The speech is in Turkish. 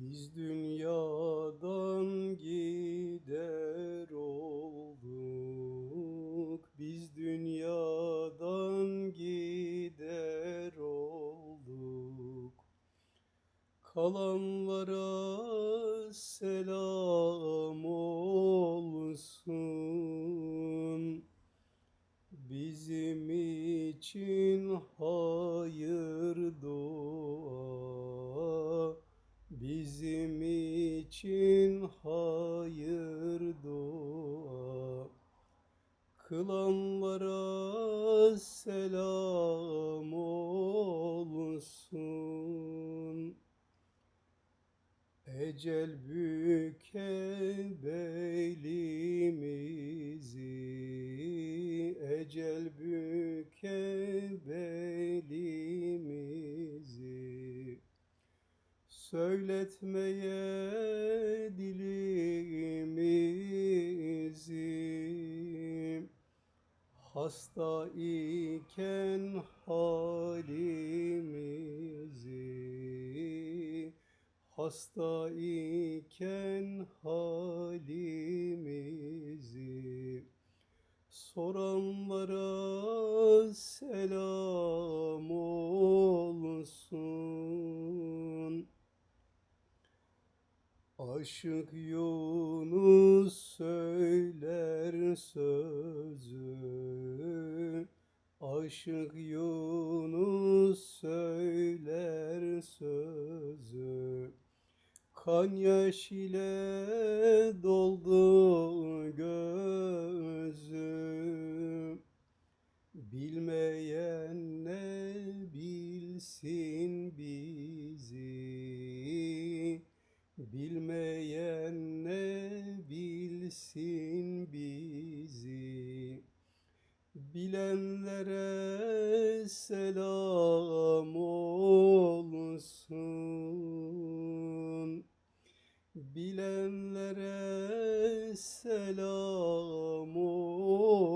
Biz dünyadan gider olduk, biz dünyadan gider olduk. Kalanlara selam olsun. Bizim için hayır dua, bizim için hayır dua. Kılanlara selam olsun. Ecel büke belimizi, ecel büke Söyletmeye dilimizi, hasta iken halimizi, hasta iken halimizi. Soranlara selam Aşık Yunus söyler sözü, Aşık Yunus söyler sözü. Kan yaş ile doldu gözüm. Bilmeyen ne bilsin bizi, Bilmeyen ne bilsin bizi? Bilenlere selam olsun. Bilenlere selam olsun